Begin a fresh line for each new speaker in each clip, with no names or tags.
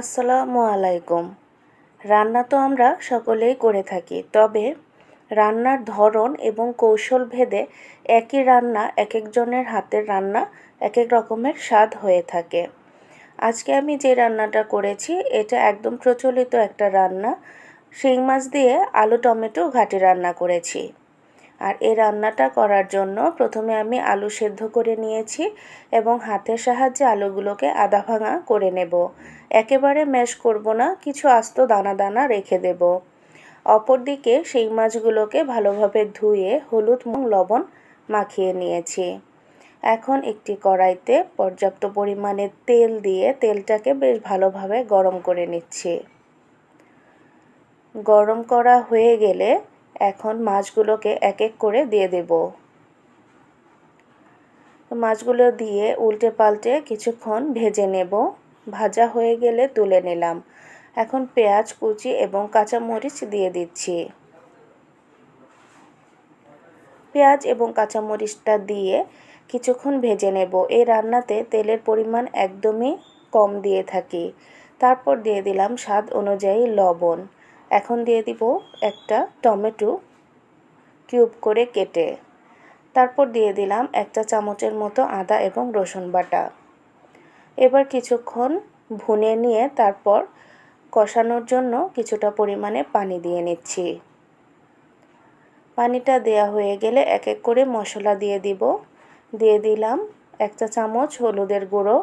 আসসালামু আলাইকুম। রান্না তো আমরা সকলেই করে থাকি, তবে রান্নার ধরন এবং কৌশল ভেদে একই রান্না এক একজনের হাতের রান্না এক এক রকমের স্বাদ হয়ে থাকে। আজকে আমি যে রান্নাটা করেছি, এটা একদম প্রচলিত একটা রান্না। শিং মাছ দিয়ে আলু টমেটো ঘাটি রান্না করেছি। আর এই রান্নাটা করার জন্য প্রথমে আমি আলু সেদ্ধ করে নিয়েছি এবং হাতের সাহায্যে আলুগুলোকে আধা ভাঙা করে নেব। একেবারে ম্যাশ করব না, কিছু আস্ত দানা দানা রেখে দেব। অপরদিকে সেই মাছগুলোকে ভালোভাবে ধুয়ে হলুদ এবং লবণ মাখিয়ে নিয়েছি। এখন একটি কড়াইতে পর্যাপ্ত পরিমাণে তেল দিয়ে তেলটাকে বেশ ভালোভাবে গরম করে নিচ্ছি। গরম করা হয়ে গেলে এখন মাছগুলোকে এক এক করে দিয়ে দেব। মাছগুলো দিয়ে উল্টে পাল্টে কিছুক্ষণ ভেজে নেব। ভাজা হয়ে গেলে তুলে নিলাম। এখন পেঁয়াজ, কুচি এবং কাঁচামরিচ দিয়ে দিচ্ছি। পেঁয়াজ এবং কাঁচামরিচটা দিয়ে কিছুক্ষণ ভেজে নেব। এই রান্নাতে তেলের পরিমাণ একদমই কম দিয়ে থাকি। তারপর দিয়ে দিলাম স্বাদ অনুযায়ী লবণ। এখন দিয়ে দিব একটা টমেটো কিউব করে কেটে। তারপর দিয়ে দিলাম একটা চামচের মতো আদা এবং রসুন বাটা। এবার কিছুক্ষণ ভুনে নিয়ে তারপর কষানোর জন্য কিছুটা পরিমাণে পানি দিয়ে নিচ্ছি। পানিটা দেয়া হয়ে গেলে এক এক করে মশলা দিয়ে দিব। দিয়ে দিলাম একটা চামচ হলুদের গুঁড়ো,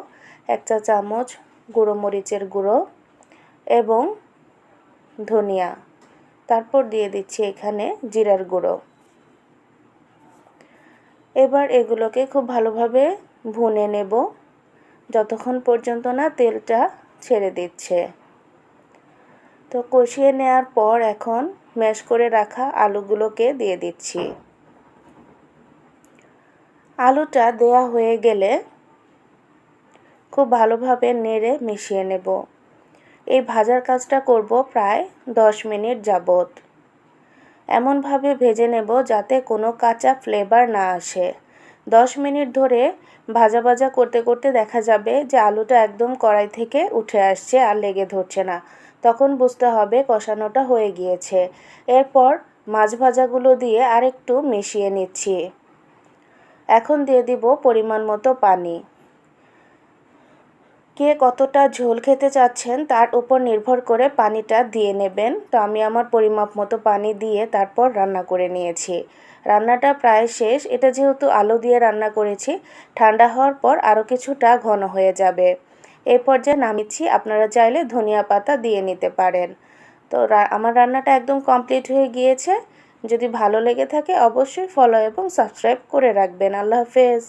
একটা চামচ গুঁড়ো মরিচের গুঁড়ো এবং ধনিয়া। তারপর দিয়ে দিচ্ছি এখানে জিরার গুঁড়ো। এবার এগুলোকে খুব ভালোভাবে ভুনে নেব। যতক্ষণ পর্যন্ত না তেলটা ছেড়ে দিচ্ছে। তো কষিয়ে নেওয়ার পর এখন ম্যাশ করে রাখা আলুগুলোকে দিয়ে দিচ্ছি। আলুটা দেয়া হয়ে গেলে খুব ভালোভাবে নেড়ে মিশিয়ে নেব। এই ভাজার কাজটা করব প্রায় দশ মিনিট যাবত এমনভাবে ভেজে নেব যাতে কোনো কাঁচা ফ্লেভার না আসে। দশ মিনিট ধরে ভাজা ভাজা করতে করতে দেখা যাবে যে আলুটা একদম কড়াই থেকে উঠে আসছে আর লেগে ধরছে না। তখন বুঝতে হবে কষানোটা হয়ে গিয়েছে। এরপর মাছ ভাজাগুলো দিয়ে আরেকটু মিশিয়ে নিচ্ছি। এখন দিয়ে দিব পরিমাণ মতো পানি। কে কতটা ঝোল খেতে চাচ্ছেন তার উপর নির্ভর করে পানিটা দিয়ে নেবেন। তো আমি আমার পরিমাপ মতো পানি দিয়ে তারপর রান্না করে নিয়েছি। রান্নাটা প্রায় শেষ। এটা যেহেতু আলু দিয়ে রান্না করেছি, ঠান্ডা হওয়ার পর আরও কিছুটা ঘন হয়ে যাবে। এই পর্যায়ে নামিচ্ছি। আপনারা চাইলে ধনিয়া পাতা দিয়ে নিতে পারেন। তো আমার রান্নাটা একদম কমপ্লিট হয়ে গিয়েছে। যদি ভালো লেগে থাকে অবশ্যই ফলো এবং সাবস্ক্রাইব করে রাখবেন। আল্লাহ হাফেজ।